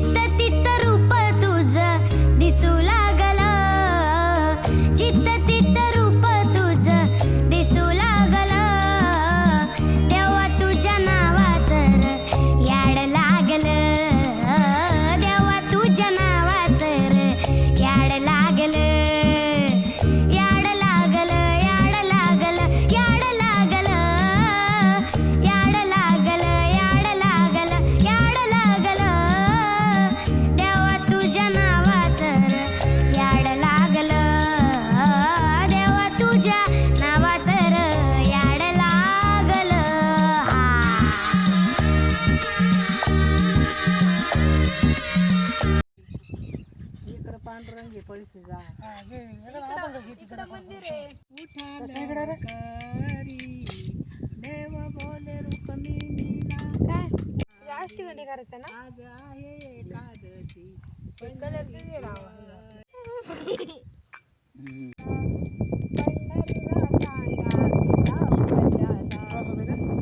It's the Pandurangi Palshi जा. देव बोले रुक्मिणीला काय? अष्टगंडी करायचं ना? आज आहे एकादशी. कलरचे जे लावा पंढरीला सांगा तिला पहिल्याला.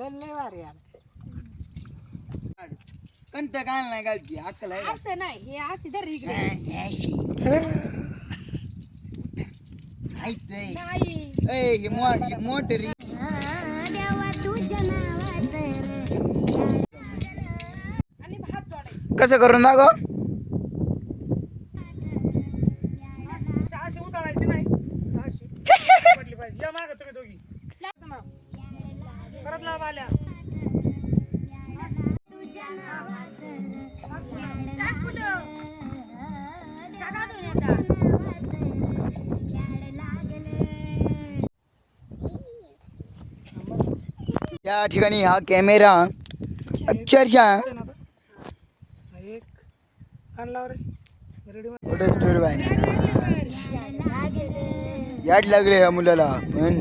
धन्यवाद यार. कंत काल नाही घालती अक्कल आहे असं नाही हे असं धर इकडे. ऐकतंय. नाही. ए ही मो मोटर आणि भात जोडायचं. कसं करून दाखव? परत लाभ आल्या. या ठिकाणी हा कॅमेरा अक्षरशः एक कान लाव रे फोटो लागले या मुलाला. पण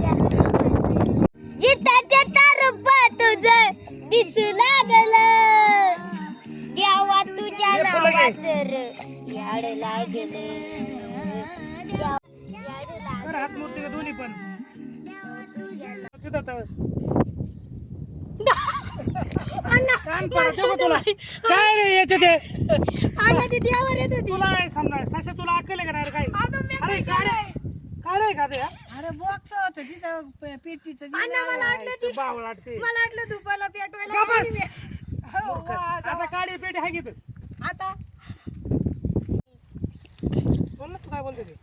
नावाचं र याड लागलं याड कर हात मूर्ती का दोन्ही पण. कान तुला. काय रे याचे ते अण्णा ती देवावर येत होती. तुला नाही समजा सशा तुला अक्कल आहे का नाही रे काही अरे काढे. काढे का ते हा? अरे बॉक्स होतं तिथं पेटीचं अण्णा मला वाटलं ती बावळ वाटते. मला वाटलं दुपारला पेटवायला. हो, वा, आता काढी पेटी आहे की तू आता. बोल ना तू काय बोलते ते?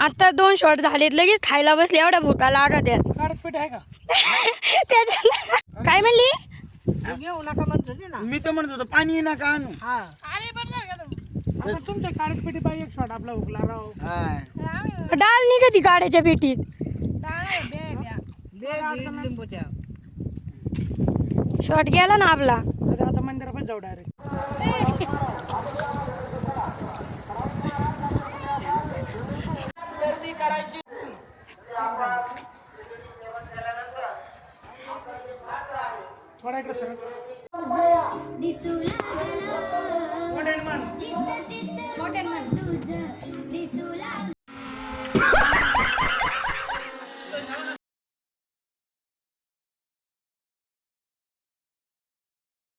आता दोन शॉट झालेत लगेच खायला बसले एवढ्या भुका लागत आहेत काढत पेटी आहे का? त्याच्यानं- काय म्हणली? घेऊ नका म्हणतो ते ना. मी तर म्हणत होतो पाणी नका आणू. हा. आता तुमच्या काढत पेटी पाहिजे एक शॉट आपला हुकला राव. हा. डाळ निघती गाड्याच्या पेटीत. दे लिंबूच्या. शॉट गेला ना आपला. जायचं आता पण जाऊ डायरेक्ट थोडा इकडे सर